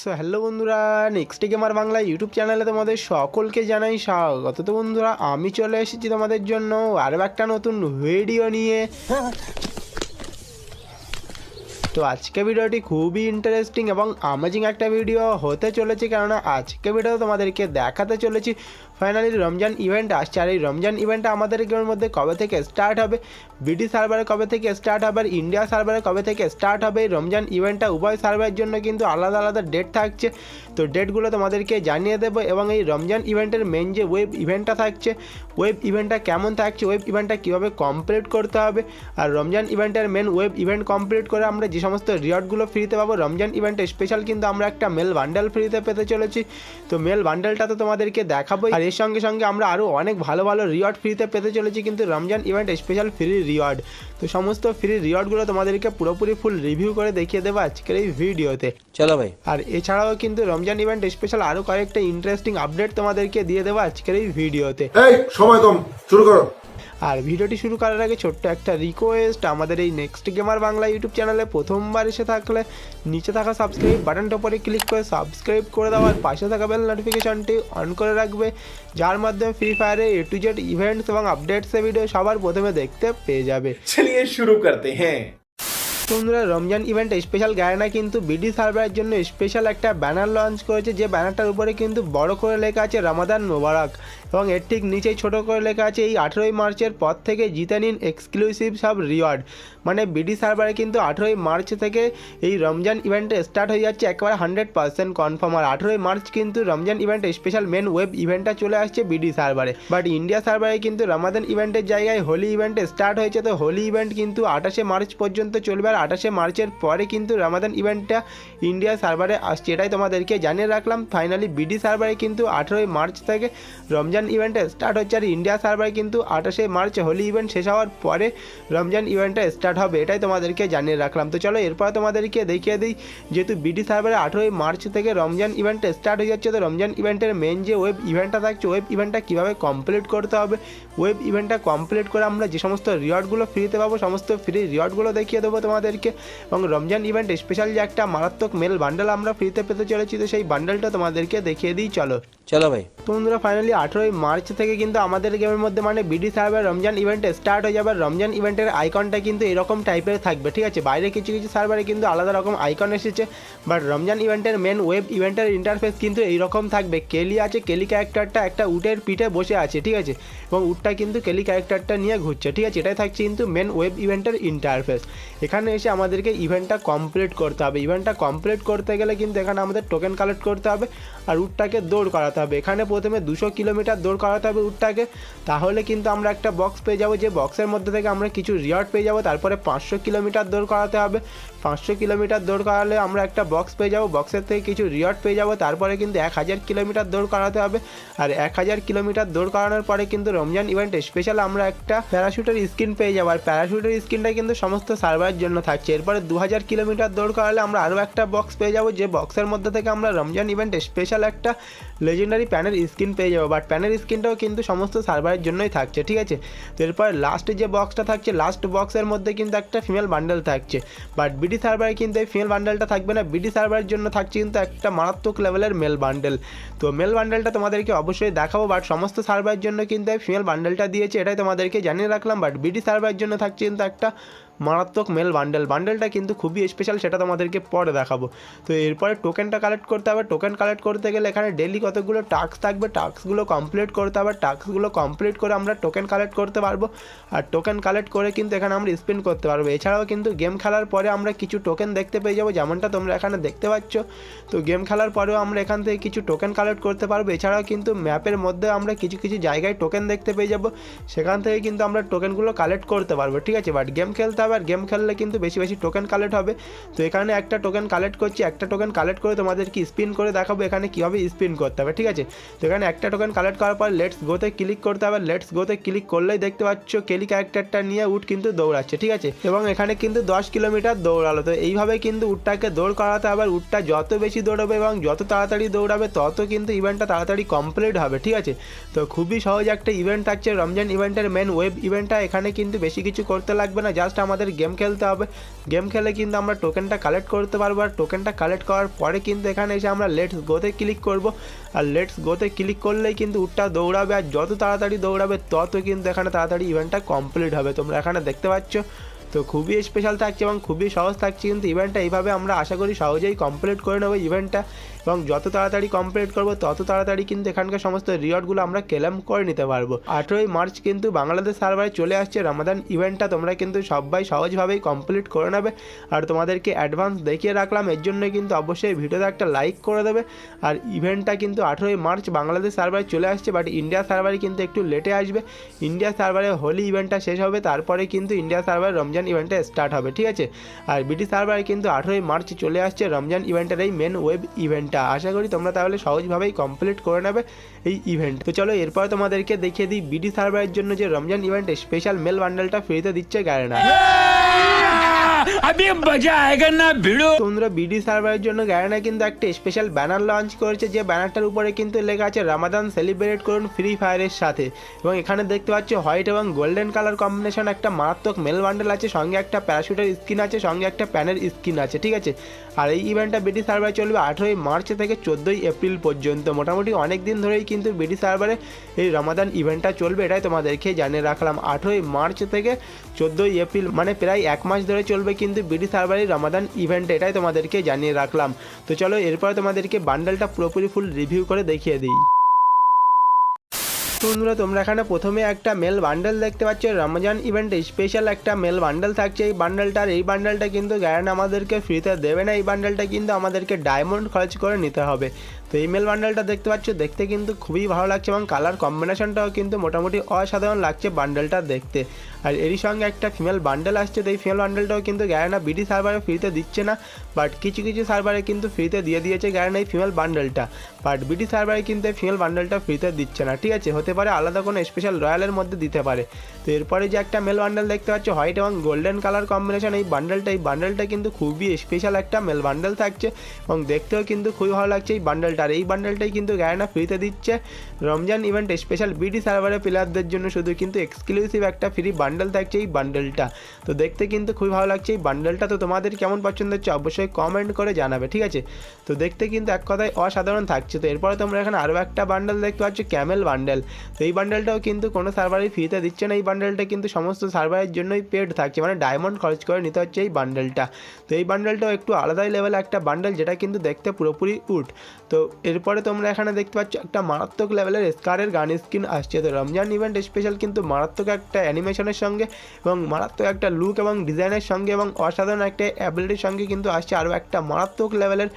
So hello বন্ধুরা next gamer Bangla YouTube চ্যানেলে তোমাদের সকলকে জানাই স্বাগত। তো বন্ধুরা, আমি চলে এসেছি তোমাদের জন্য আরও একটা নতুন ভিডিও নিয়ে। তো আজকে ভিডিওটি খুবই ইন্টারেস্টিং এবং আমেজিং একটা ভিডিও হতে চলেছে কেননা আজকে ভিডিও তোমাদেরকে দেখাতে চলেছি। ফাইনালি রমজান ইভেন্ট আসছে। আর এই রমজান ইভেন্টটা আমাদের গেমের মধ্যে কবে থেকে স্টার্ট হবে? ব্রিটিশ সার্ভারে কবে থেকে স্টার্ট হবে? আর ইন্ডিয়া সার্ভারে কবে থেকে স্টার্ট হবে? এই রমজান ইভেন্টটা উভয় সার্ভারের জন্য কিন্তু আলাদা আলাদা ডেট থাকছে। তো ডেটগুলো তোমাদেরকে জানিয়ে দেবো এবং এই রমজান ইভেন্টের মেন যে ওয়েব ইভেন্টটা থাকছে ওয়েব ইভেন্টটা কেমন থাকছে ওয়েব ইভেন্টটা কীভাবে কমপ্লিট করতে হবে, আর রমজান ইভেন্টের মেন ওয়েব ইভেন্ট কমপ্লিট করে আমরা যে সমস্ত রিওয়ার্ডগুলো ফ্রিতে পাবো, রমজান ইভেন্টে স্পেশাল কিন্তু আমরা একটা মেল বান্ডেল ফ্রিতে পেতে চলেছি। তো মেল বান্ডেলটা তো তোমাদেরকে দেখাবো আর এর সঙ্গে সঙ্গে আমরা আরও অনেক ভালো ভালো রিওয়ার্ড ফ্রিতে পেতে চলেছি কিন্তু Ramzan event special free reward তো সমস্ত ফ্রি রিওয়ার্ডগুলো তোমাদেরকে পুরোপুরি ফুল রিভিউ করে দেখিয়ে দেবো আজকের এই ভিডিওতে। চলো ভাই। আর এছাড়াও কিন্তু রমজান ইভেন্ট স্পেশাল আরও কয়েকটা ইন্টারেস্টিং আপডেট তোমাদেরকে দিয়ে দেবো আজকের এই ভিডিওতে। এই সময় কম শুরু করো। আর ভিডিওটি শুরু করার আগে ছোট্ট একটা রিকোয়েস্ট আমাদের এই নেক্সট গেমার বাংলা ইউটিউব চ্যানেলে প্রথমবার এসে থাকলে নিচে থাকা সাবস্ক্রাইব বাটনটা উপরে ক্লিক করে সাবস্ক্রাইব করে দেওয়ার পাশে থাকা বেল নোটিফিকেশনটি অন করে রাখবে যার মাধ্যমে ফ্রি ফায়ারে এ টু জেড ইভেন্টস এবং আপডেটসের ভিডিও সবার প্রথমে দেখতে পেয়ে যাবে। চলিয়ে শুরু করতে হ্যাঁ। বন্ধুরা রমজান ইভেন্ট স্পেশাল গায়না কিন্তু বিডি সার্ভারের জন্য স্পেশাল একটা ব্যানার লঞ্চ করেছে যে ব্যানারটার উপরে কিন্তু বড় করে লেখা আছে রামাদান মোবারক এবং এর ঠিক নিচেই ছোট করে লেখা আছে, এই আঠেরোই মার্চের পর থেকে জিতে নিন এক্সক্লুসিভ সব রিওয়ার্ড মানে বিডি সার্ভারে কিন্তু আঠেরোই মার্চ থেকে এই রমজান ইভেন্টে স্টার্ট হয়ে যাচ্ছে, একেবারে হান্ড্রেড পার্সেন্ট কনফার্ম আর আঠেরোই মার্চ কিন্তু Ramzan event special main web ইভেন্টটা চলে আসছে বিডি সার্ভারে বাট ইন্ডিয়া সার্ভারে কিন্তু রমাদান ইভেন্টের জায়গায় হোলি ইভেন্টে স্টার্ট হয়েছে, তো হোলি ইভেন্ট কিন্তু আঠাশে মার্চ পর্যন্ত চলবে। আর আঠাশে মার্চের পরে কিন্তু রমাদান ইভেন্টটা ইন্ডিয়া সার্ভারে আসছে, এটাই তোমাদেরকে জানিয়ে রাখলাম। ফাইনালি বিডি সার্ভারে কিন্তু আঠেরোই মার্চ থেকে রমজান ইভেন্টে স্টার্ট হচ্ছে। আর ইন্ডিয়া সার্ভারে কিন্তু আঠাশে মার্চ হোলি ইভেন্ট শেষ হওয়ার পরে রমজান ইভেন্টটা স্টার্ট হবে, এটাই তোমাদেরকে জানিয়ে রাখলাম। তো চলো এরপর তোমাদেরকে দেখিয়ে দিই, যেহেতু বিডি সার্ভারে আঠেরোই মার্চ থেকে রমজান ইভেন্ট স্টার্ট হয়ে যাচ্ছে, তো রমজান ইভেন্টের মেন যে ওয়েব ইভেন্টটা থাকছে ওয়েব ইভেন্টটা কীভাবে কমপ্লিট করতে হবে? ওয়েব ইভেন্টটা কমপ্লিট করে আমরা যে সমস্ত রিওয়ার্ডগুলো ফ্রিতে পাবো, সমস্ত ফ্রি রিওয়ার্ডগুলো দেখিয়ে দেবো তোমাদেরকে। এবং রমজান ইভেন্ট স্পেশাল যে একটা মারাত্মক মেল বান্ডেল আমরা ফ্রিতে পেতে চলেছি, তো সেই বান্ডেলটা তোমাদেরকে দেখিয়ে দিই, চলো। চলো ভাই। তো বন্ধুরা ফাইনালি আঠেরোই মার্চ থেকে কিন্তু আমাদের গেমের মধ্যে মানে BD server Ramzan event start হয়ে যাবে। রমজান ইভেন্টের আইকনটা কিন্তু এরকম টাইপের থাকবে, ঠিক আছে? বাইরে কিছু কিছু সার্ভারে কিন্তু আলাদা রকম আইকন এসেছে। বাট রমজান ইভেন্টের মেন ওয়েব ইভেন্টের ইন্টারফেস কিন্তু এইরকম থাকবে। কেলি আছে কেলি ক্যারেক্টারটা একটা উটের পিঠে বসে আছে, ঠিক আছে? এবং উটটা কিন্তু কেলি ক্যারেক্টারটা নিয়ে ঘুরছে, ঠিক আছে? এটাই থাকছে কিন্তু মেন ওয়েব ইভেন্টের ইন্টারফেস এখানে এসে আমাদেরকে ইভেন্টটা কমপ্লিট করতে হবে। ইভেন্টটা কমপ্লিট করতে গেলে কিন্তু এখানে আমাদের টোকেন কালেক্ট করতে হবে। আর উটটাকে দৌড় করাতে হবে। এখানে প্রথমে দুশো কিলোমিটার দৌড় করাতে হবে উটটাকে। তাহলে কিন্তু আমরা একটা বক্স পেয়ে যাব। যে বক্সের মধ্যে থেকে আমরা কিছু রিওয়ার্ড পেয়ে যাব। তারপরে পাঁচশো কিলোমিটার দৌড় করাতে হবে। পাঁচশো কিলোমিটার দৌড় করালে আমরা একটা বক্স পেয়ে যাব। বক্সের থেকে কিছু রিওয়ার্ড পেয়ে যাব। তারপরে কিন্তু এক হাজার কিলোমিটার দৌড় করাতে হবে। আর এক হাজার কিলোমিটার দৌড় করানোর পরে কিন্তু রমজান ইভেন্টে স্পেশাল আমরা একটা প্যারাশুটের স্কিন পেয়ে যাব। আর প্যারাশুটের স্কিনটা কিন্তু সমস্ত সার্ভারের জন্য থাকছে। এরপরে দু হাজার কিলোমিটার দৌড় করালে আমরা আরও একটা বক্স পেয়ে যাব। যে বক্সের মধ্যে থেকে আমরা রমজান ইভেন্টে স্পেশাল একটা লেজেন্ডারি প্যানের স্কিন পেয়ে যাব বাট প্যানের স্ক্রিনটাও কিন্তু সমস্ত সার্ভারের জন্যই থাকছে, ঠিক আছে? তো এরপর লাস্ট যে বক্সটা থাকছে লাস্ট বক্সের মধ্যে কিন্তু একটা ফিমেল বান্ডেল থাকছে বাট বিডি সার্ভারে কিন্তু এই ফিমেল বান্ডেলটা থাকবে না বিডি সার্ভারের জন্য থাকছে কিন্তু একটা মারাত্মক লেভেলের মেল বান্ডেল তো মেল বান্ডেলটা তোমাদেরকে অবশ্যই দেখাবো বাট সমস্ত সার্ভারের জন্য কিন্তু এই ফিমেল বান্ডেলটা দিয়েছে, এটাই তোমাদেরকে জানিয়ে রাখলাম বাট বিডি সার্ভারের জন্য থাকছে কিন্তু একটা মারাত্মক মেল বান্ডেল বান্ডেলটা কিন্তু খুবই স্পেশাল সেটা তোমাদেরকে পরে দেখাবো। তো এরপরে টোকেনটা কালেক্ট করতে হবে। টোকেন কালেক্ট করতে গেলে এখানে ডেলি কতগুলো টাস্ক থাকবে টাস্কগুলো কমপ্লিট করতে হবে। টাস্কগুলো কমপ্লিট করে আমরা টোকেন কালেক্ট করতে পারব। আর টোকেন কালেক্ট করে কিন্তু এখানে আমরা স্পিন করতে পারব। এছাড়াও কিন্তু গেম খেলার পরে আমরা কিছু টোকেন দেখতে পেয়ে যাব, যেমনটা তোমরা এখানে দেখতে পাচ্ছ। তো গেম খেলার পরেও আমরা এখান থেকে কিছু টোকেন কালেক্ট করতে পারব। এছাড়াও কিন্তু ম্যাপের মধ্যে আমরা কিছু কিছু জায়গায় টোকেন দেখতে পেয়ে যাব। সেখান থেকে কিন্তু আমরা টোকেনগুলো কালেক্ট করতে পারব। ঠিক আছে বাট গেম খেলতে হবে আর গেম খেললে কিন্তু বেশি বেশি টোকেন কালেক্ট হবে। তো এখানে একটা টোকেন কালেক্ট করছি, একটা টোকেন কালেক্ট করে তোমাদেরকে স্পিন করে দেখাবো এখানে কীভাবে স্পিন করতে হবে, ঠিক আছে? তো এখানে একটা টোকেন কালেক্ট করার পর লেটস গোতে ক্লিক করতে হবে লেটস গোতে ক্লিক করলেই দেখতে পাচ্ছ কেলি ক্যারেক্টারটা নিয়ে উট কিন্তু দৌড়াচ্ছে, ঠিক আছে? এবং এখানে কিন্তু দশ কিলোমিটার দৌড়ালো, তো এইভাবে কিন্তু উটটাকে দৌড় করাতে হবে আর উটটা যত বেশি দৌড়াবে এবং যত তাড়াতাড়ি দৌড়াবে তত কিন্তু ইভেন্টটা তাড়াতাড়ি কমপ্লিট হবে, ঠিক আছে? তো খুবই সহজ একটা ইভেন্ট থাকছে রমজান ইভেন্টের মেন ওয়েব ইভেন্টটা এখানে কিন্তু বেশি কিছু করতে লাগবে না জাস্ট আমাদের আমাদের গেম খেলতে হবে। গেম খেলে কিন্তু আমরা টোকেনটা কালেক্ট করতে পারব আর টোকেনটা কালেক্ট করার পরে কিন্তু এখানে এসে আমরা লেটস গোতে ক্লিক করব। আর লেটস গোতে ক্লিক করলেই কিন্তু উটটা দৌড়াবে আর যত তাড়াতাড়ি দৌড়াবে তত কিন্তু এখানে তাড়াতাড়ি ইভেন্টটা কমপ্লিট হবে। তোমরা এখানে দেখতে পাচ্ছ? তো খুবই স্পেশাল থাকছে এবং খুবই সহজ থাকছে কিন্তু ইভেন্টটা এইভাবে আমরা আশা করি সহজেই কমপ্লিট করে নেব ইভেন্টটা এবং যত তাড়াতাড়ি কমপ্লিট করব, তত তাড়াতাড়ি কিন্তু এখানকার সমস্ত রিওয়ার্ডগুলো আমরা ক্লেম করে নিতে পারব। আঠেরোই মার্চ কিন্তু বাংলাদেশ সার্ভারে চলে আসছে। রমাদান ইভেন্টটা তোমরা কিন্তু সবাই সহজভাবেই কমপ্লিট করে নেবে। আর তোমাদেরকে অ্যাডভান্স দেখিয়ে রাখলাম, এর জন্য কিন্তু অবশ্যই ভিডিওতে একটা লাইক করে দেবে। আর ইভেন্টটা কিন্তু আঠেরোই মার্চ বাংলাদেশ সার্ভারে চলে আসছে বাট ইন্ডিয়া সার্ভারে কিন্তু একটু লেটে আসবে। ইন্ডিয়া সার্ভারে হোলি ইভেন্টটা শেষ হবে, তারপরে কিন্তু ইন্ডিয়া সার্ভারে রমজান ইভেন্টটা স্টার্ট হবে, ঠিক আছে? আর বিটি সার্ভারে কিন্তু আঠেরোই মার্চ চলে আসছে, রমজান ইভেন্টের এই মেন ওয়েব ইভেন্টটা আশা করি তোমরা তাহলে সহজভাবেই কমপ্লিট করে নেবে এই ইভেন্ট তো চলো এরপর তোমাদেরকে দেখিয়ে দিই বিডি সার্ভারের জন্য যে রমজান ইভেন্টে স্পেশাল মেল বান্ডেলটা ফ্রিতে দিচ্ছে গ্যারেনা अभी मजा आएगा ना भिड़ो তোমরা বিডি সার্ভারের জন্য গ্যারেনা কিন্তু একটা স্পেশাল ব্যানার লঞ্চ করেছে যে ব্যানারটার উপরে কিন্তু লেখা আছে রামাদান সেলিব্রেট করুন ফ্রি ফায়ারের সাথে এবং এখানে দেখতে পাচ্ছ হোয়াইট এবং গোল্ডেন কালার কম্বিনেশন একটা মারাত্মক মেল বান্ডেল আছে সঙ্গে একটা প্যারাশুটের স্কিন আছে সঙ্গে একটা প্যানের স্কিন আছে ঠিক আছে আর এই ইভেন্টটা বিডি সার্ভারে চলবে আঠেরোই মার্চ থেকে চোদ্দোই এপ্রিল পর্যন্ত মোটামুটি অনেক দিন ধরেই কিন্তু বিডি সার্ভারে এই রমাদান ইভেন্টটা চলবে এটাই তোমাদেরকে জানিয়ে রাখলাম আঠেরোই মার্চ থেকে চোদ্দোই এপ্রিল মানে প্রায় এক মাস ধরে চলবে কিন্তু বিডি সার্ভারের রমাদান ইভেন্ট এটাই তোমাদেরকে জানিয়ে রাখলাম। তো চলো এরপর তোমাদেরকে বান্ডেলটা পুরোপুরি ফুল রিভিউ করে দেখিয়ে দিই। বন্ধুরা, তোমরা এখানে প্রথমে একটা মেল বান্ডেল দেখতে পাচ্ছ। রমজান ইভেন্টে স্পেশাল একটা মেল বান্ডেল থাকছে এই বান্ডেলটার এই বান্ডেলটা কিন্তু গ্যারেন আমাদেরকে ফ্রিতে দেবে না। এই বান্ডেলটা কিন্তু আমাদেরকে ডায়মন্ড খরচ করে নিতে হবে। তো এই মেল বান্ডেলটা দেখতে পাচ্ছ, দেখতে কিন্তু খুবই ভালো লাগছে এবং কালার কম্বিনেশনটাও কিন্তু মোটামুটি অসাধারণ লাগছে বান্ডেলটা দেখতে। আর এরই সঙ্গে একটা ফিমেল বান্ডেল আসছে, তো এই ফিমেল বান্ডেলটাও কিন্তু গ্যারেনা বিডি সার্ভারে ফ্রিতে দিচ্ছে না বাট কিছু কিছু সার্ভারে কিন্তু ফ্রিতে দিয়ে দিয়েছে গ্যারেনা এই ফিমেল বান্ডেলটা বাট বিডি সার্ভারে কিন্তু এই ফিমেল বান্ডেলটা ফ্রিতে দিচ্ছে না, ঠিক আছে? হতে পারে আলাদা কোনো স্পেশাল রয়্যালের মধ্যে দিতে পারে। তো এরপরে যে একটা মেল বান্ডেল দেখতে পাচ্ছ হোয়াইট এবং গোল্ডেন কালার কম্বিনেশন এই বান্ডেলটা এই বান্ডেলটা কিন্তু খুবই স্পেশাল একটা মেল বান্ডেল থাকছে এবং দেখতেও কিন্তু খুবই ভালো লাগছে এই বান্ডেলটা আর এই বান্ডেলটাই কিন্তু গ্যারেনা ফ্রিতে দিচ্ছে। রমজান ইভেন্ট স্পেশাল বিডি সার্ভারের প্লেয়ারদের জন্য শুধু কিন্তু এক্সক্লুসিভ একটা ফ্রি বান্ডেল থাকছে এই বান্ডেলটা তো দেখতে কিন্তু খুবই ভালো লাগছে এই বান্ডেলটা তো তোমাদের কেমন পছন্দ হচ্ছে অবশ্যই কমেন্ট করে জানাবে, ঠিক আছে? তো দেখতে কিন্তু এক কথায় অসাধারণ থাকছে। তো এরপরে তোমরা এখানে আরও একটা বান্ডেল দেখতে পাচ্ছ ক্যামেল বান্ডেল তো এই বান্ডেলটাও কিন্তু কোনো সার্ভারই ফ্রিতে দিচ্ছে না। এই বান্ডেলটা কিন্তু সমস্ত সার্ভারের জন্যই পেড থাকছে। মানে ডায়মন্ড খরচ করে নিতে হচ্ছে এই বান্ডেলটা তো এই বান্ডেলটাও একটু আলাদাই লেভেলে একটা বান্ডেল যেটা কিন্তু দেখতে পুরোপুরি উঠ তো এরপরে তোমরা এখানে দেখতে পাচ্ছ একটা মারাত্মক লেভেলের স্কারের গান স্ক্রিন আসছে। তো রমজান ইভেন্ট স্পেশাল কিন্তু মারাত্মক একটা অ্যানিমেশনের সঙ্গে এবং মারাত্মক একটা লুক এবং ডিজাইনের সঙ্গে এবং অসাধারণ একটা অ্যাবিলিটির সঙ্গে কিন্তু আসছে। আরও একটা মারাত্মক লেভেলের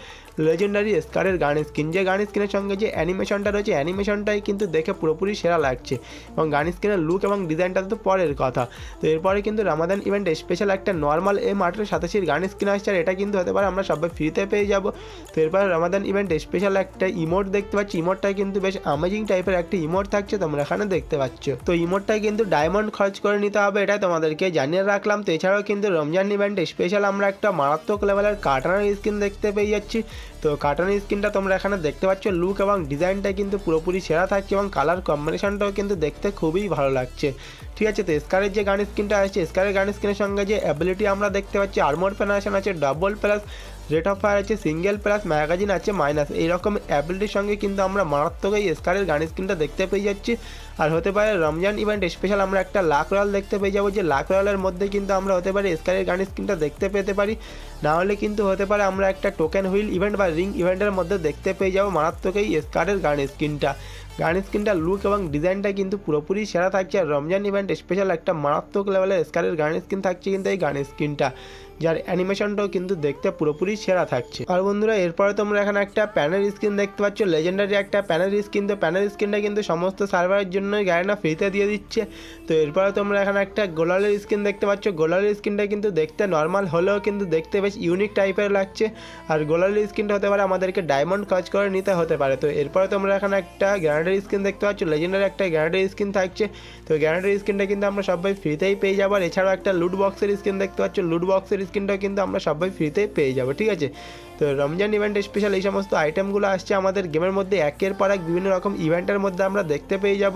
লেজেন্ডারি স্কারের গান স্কিন যে গান স্কিনের সঙ্গে যে অ্যানিমেশনটা রয়েছে অ্যানিমেশনটাই কিন্তু দেখে পুরোপুরি সেরা লাগছে। এবং গান স্কিনের লুক এবং ডিজাইনটা তো পরের কথা। তো এরপরে কিন্তু রামাদান ইভেন্টে স্পেশাল একটা নর্মাল এম আঠেরো সাতাশির গান স্কিন আসছে। আর এটা কিন্তু হতে পারে আমরা সবাই ফ্রিতে পেয়ে যাব। তো এরপর রামাদান ইভেন্টে স্পেশাল একটা ইমোট দেখতে পাচ্ছি। ইমোটটা কিন্তু বেশ আমেজিং টাইপের একটা ইমোট থাকছে তোমরা এখানে দেখতে পাচ্ছ। তো ইমোটটাই কিন্তু ডায়মন্ড খরচ করে নিতে হবে, এটা তোমাদেরকে জানিয়ে রাখলাম। তো এছাড়াও কিন্তু রমজান ইভেন্টে স্পেশাল আমরা একটা মারাত্মক লেভেলের কাটানোর স্কিন দেখতে পেয়ে যাচ্ছি। তো কাটানো স্কিনটা তোমরা এখানে দেখতে পাচ্ছ লুক এবং ডিজাইনটা কিন্তু পুরোপুরি সেরা থাকছে এবং কালার কম্বিনেশনটাও কিন্তু দেখতে খুবই ভালো লাগছে। ঠিক আছে, তো স্কারের যে গান স্কিনটা আসছে স্কারের গান স্কিনের সঙ্গে যে অ্যাবিলিটি আমরা দেখতে পাচ্ছি আর্মোর প্যানাশন আছে double plus rate of fire আছে সিঙ্গেল প্লাস ম্যাগাজিন আছে মাইনাস এইরকম অ্যাবিলিটির সঙ্গে কিন্তু আমরা মারাত্মক এই স্কারের গান স্কিনটা দেখতে পেয়ে যাচ্ছি। আর হতে পারে রমজান ইভেন্ট স্পেশাল আমরা একটা লাখ রয়্যাল দেখতে পেয়ে যাব। যে লাখ রয়্যালের মধ্যে কিন্তু আমরা হতে পারে স্কারের গান স্কিনটা দেখতে পেতে পারি। না হলে কিন্তু হতে পারে আমরা একটা টোকেন হুইল ইভেন্ট বা রিং ইভেন্টের মধ্যে দেখতে পেয়ে যাব মারাত্মক এই স্কারের গান স্কিনটা গান স্কিনটা লুক এবং ডিজাইনটা কিন্তু পুরোপুরি সেরা থাকছে। আর রমজান ইভেন্ট স্পেশাল একটা মারাত্মক লেভেলের স্কারের গান স্কিন থাকছে কিন্তু এই গান স্কিনটা যার অ্যানিমেশনটাও কিন্তু দেখতে পুরোপুরি সেরা থাকছে। আর বন্ধুরা, এরপরে তোমরা এখানে একটা প্যানেল স্ক্রিন দেখতে পাচ্ছ। লেজেন্ডারি একটা প্যানেল স্ক্রিন। তো প্যানেল স্ক্রিনটা কিন্তু সমস্ত সার্ভারের জন্যই গাড়িটা ফ্রিতে দিয়ে দিচ্ছে। তো এরপরে তোমরা এখানে একটা গোলালের স্ক্রিন দেখতে পাচ্ছ। গোলালের স্ক্রিনটা কিন্তু দেখতে নর্মাল হলেও কিন্তু দেখতে বেশ ইউনিক টাইপের লাগছে। আর গোলালের স্ক্রিনটা হতে পারে আমাদেরকে ডায়মন্ড কাজ করে নিতে হতে পারে। তো এরপরে তোমরা এখানে একটা গ্যারান্টারি স্ক্রিন দেখতে পাচ্ছ। লেজেন্ডারি একটা গ্যারান্টারি স্ক্রিন থাকছে। তো গ্যারান্টারি স্ক্রিনটা কিন্তু আমরা সবাই ফ্রিতেই পেয়ে যাব। আর এছাড়াও একটা লুট বক্সের স্ক্রিন দেখতে পাচ্ছ। লুট বক্সের স্ক্রিনটাও কিন্তু আমরা সবাই ফ্রিতে পেয়ে যাব ঠিক আছে? তো রমজান ইভেন্ট স্পেশাল এই সমস্ত আইটেমগুলো আসছে আমাদের গেমের মধ্যে। একের পর এক বিভিন্ন রকম ইভেন্টের মধ্যে আমরা দেখতে পেয়ে যাব।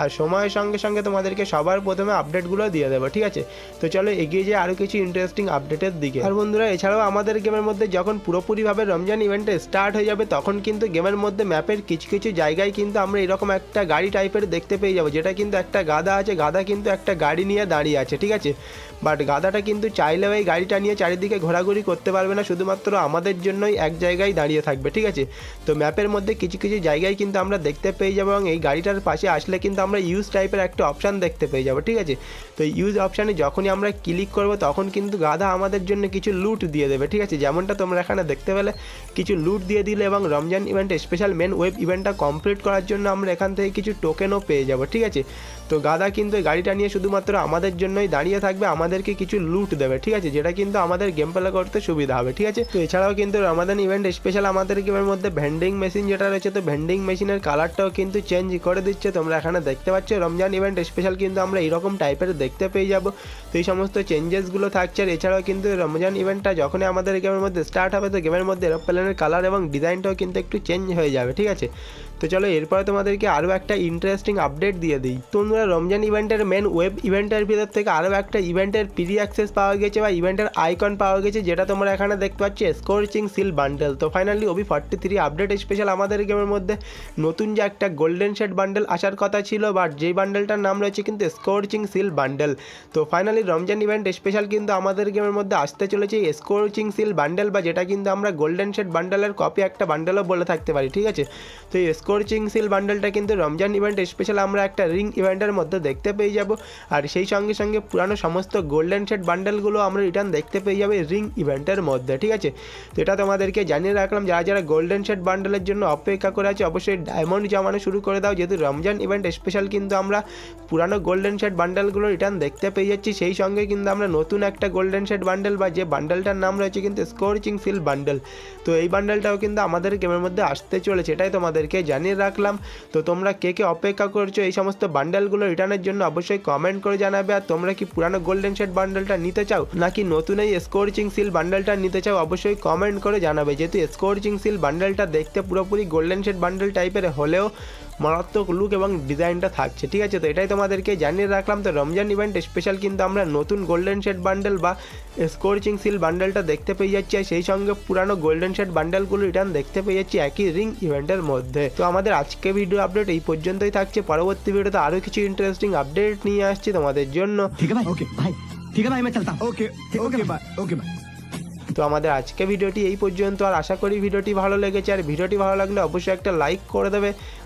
আর সময়ের সঙ্গে সঙ্গে তোমাদেরকে সবার প্রথমে আপডেটগুলো দিয়ে দেবো, ঠিক আছে? তো চলো এগিয়ে যাই আরও কিছু ইন্টারেস্টিং আপডেটের দিকে। আর বন্ধুরা, এছাড়াও আমাদের গেমের মধ্যে যখন পুরোপুরিভাবে রমজান ইভেন্টে স্টার্ট হয়ে যাবে, তখন কিন্তু গেমের মধ্যে ম্যাপের কিছু কিছু জায়গায় কিন্তু আমরা এরকম একটা গাড়ি টাইপের দেখতে পেয়ে যাব, যেটা কিন্তু একটা গাদা আছে গাদা কিন্তু একটা গাড়ি নিয়ে দাঁড়িয়ে আছে, ঠিক আছে? বাট গাদাটা কিন্তু চাইলেও এই গাড়িটা নিয়ে চারিদিকে ঘোরাঘুরি করতে পারবে না, শুধুমাত্র আমাদের জন্যই এক জায়গায় দাঁড়িয়ে থাকবে, ঠিক আছে? তো ম্যাপের মধ্যে কিছু কিছু জায়গায় কিন্তু আমরা দেখতে পেয়ে যাব এবং এই গাড়িটার পাশে আসলে কিন্তু আমরা ইউজ টাইপের একটা অপশান দেখতে পেয়ে যাব, ঠিক আছে? তো ইউজ অপশানে যখনই আমরা ক্লিক করব, তখন কিন্তু গাধা আমাদের জন্য কিছু লুট দিয়ে দেবে, ঠিক আছে? যেমনটা তোমরা এখানে দেখতে পেলে, কিছু লুট দিয়ে দিলে এবং রমজান ইভেন্টে স্পেশাল মেন ওয়েব ইভেন্টটা কমপ্লিট করার জন্য আমরা এখান থেকে কিছু টোকেনও পেয়ে যাব, ঠিক আছে? তো গাদা কিন্তু এই গাড়িটা নিয়ে শুধুমাত্র আমাদের জন্যই দাঁড়িয়ে থাকবে, আমাদেরকে কিছু লুট দেবে, ঠিক আছে? যেটা কিন্তু আমাদের গেম প্লে করতে সুবিধা হবে, ঠিক আছে? তো এছাড়াও কিন্তু রমাদান ইভেন্ট স্পেশাল আমাদের গেমের মধ্যে ভেন্ডিং মেশিন যেটা রয়েছে, তো ভেন্ডিং মেশিনের কালারটাও কিন্তু চেঞ্জ করে দিচ্ছে। তোমরা এখানে দেখতে পাচ্ছ রমজান ইভেন্ট স্পেশাল কিন্তু আমরা এরকম টাইপের দেখতে পেয়ে যাব। তো এই সমস্ত চেঞ্জেসগুলো থাকছে, আর এছাড়াও কিন্তু রমজান ইভেন্টটা যখনই আমাদের গেমের মধ্যে স্টার্ট হবে, তো গেমের মধ্যে এরোপ্লেনের কালার এবং ডিজাইনটাও কিন্তু একটু চেঞ্জ হয়ে যাবে, ঠিক আছে? তো চলো এরপরে তোমাদেরকে আরও একটা ইন্টারেস্টিং আপডেট দিয়ে দিই। তোমরা রমজান ইভেন্টের মেন ওয়েব ইভেন্টের ভিতর থেকে আরও একটা ইভেন্টের প্রি অ্যাক্সেস পাওয়া গেছে বা ইভেন্টের আইকন পাওয়া গেছে, যেটা তোমরা এখানে দেখতে পাচ্ছ স্কোরচিং সিল বান্ডেল তো finally OB forty three update special আমাদের গেমের মধ্যে। নতুন যে একটা গোল্ডেন শেড বান্ডেল আসার কথা ছিল বাট যেই বান্ডেলটার নাম রয়েছে কিন্তু স্কোরচিং সিল বান্ডেল তো ফাইনালি রমজান ইভেন্ট স্পেশাল কিন্তু আমাদের গেমের মধ্যে আসতে চলেছে স্কোরচিং সিল বান্ডেল বা যেটা কিন্তু আমরা গোল্ডেন শেড বান্ডেলের কপি একটা বান্ডেলও বলে থাকতে পারি, ঠিক আছে? তো এই স্কোরচিং সিল বান্ডেলটা কিন্তু রমজান ইভেন্ট স্পেশাল আমরা একটা রিং ইভেন্টের মধ্যে দেখতে পেয়ে যাব। আর সেই সঙ্গে সঙ্গে পুরানো সমস্ত গোল্ডেন শেড বান্ডেলগুলো আমরা রিটার্ন দেখতে পেয়ে যাবে রিং ইভেন্টের মধ্যে, ঠিক আছে? তো এটা তোমাদেরকে জানিয়ে রাখলাম, যারা যারা গোল্ডেন শেড বান্ডেলের জন্য অপেক্ষা করে আছে, অবশ্যই ডায়মন্ড জমানো শুরু করে দাও। যেহেতু রমজান ইভেন্ট স্পেশাল কিন্তু আমরা পুরানো গোল্ডেন শেড বান্ডেলগুলো রিটার্ন দেখতে পেয়ে যাচ্ছি, সেই সঙ্গে কিন্তু আমরা নতুন একটা গোল্ডেন শেড বান্ডেল বা যে বান্ডেলটার নাম রয়েছে কিন্তু স্কোরচিং সিল বান্ডেল। তো এই বান্ডেলটাও কিন্তু আমাদের গেমের মধ্যে আসতে চলেছে, এটাই তোমাদেরকে জানিয়ে রাখলাম। তো তোমরা কে কে অপেক্ষা করছ এই সমস্ত বান্ডেলগুলো রিটার্নের জন্য অবশ্যই কমেন্ট করে জানাবে। আর তোমরা কি পুরানো গোল্ডেন শেড বান্ডেলটা নিতে চাও, নাকি নতুন এই স্কোরচিং সিল বান্ডেলটা নিতে চাও অবশ্যই কমেন্ট করে জানাবে। যেহেতু স্কোরচিং সিল বান্ডেলটা দেখতে পুরোপুরি গোল্ডেন শেড বান্ডেল টাইপের হলেও মারাত্মক লুক এবং ডিজাইনটা থাকছে ঠিক আছে? তো এটাই তোমাদেরকে জানিয়ে রাখলাম। তো রমজান ইভেন্ট স্পেশাল কিন্তু আমরা নতুন গোল্ডেন শেড বান্ডেল বা স্কোরচিং সিল বান্ডেলটা দেখতে পেয়ে যাচ্ছি আর সেই সঙ্গে পুরানো গোল্ডেন শেড বান্ডেলগুলো রিটার্ন দেখতে পেয়ে যাচ্ছি একই রিং ইভেন্টের মধ্যে। তো আমাদের আজকে ভিডিও আপডেট এই পর্যন্তই থাকছে। পরবর্তী ভিডিওতে আরও কিছু ইন্টারেস্টিং আপডেট নিয়ে আসছি তোমাদের জন্য। ঠিক আছে ওকে ভাই ঠিক আছে ওকে ওকে ওকে তো আমাদের আজকে ভিডিওটি এই পর্যন্ত আর আশা করি ভিডিওটি ভালো লেগেছে। আর ভিডিওটি ভালো লাগলে অবশ্যই একটা লাইক করে দেবে।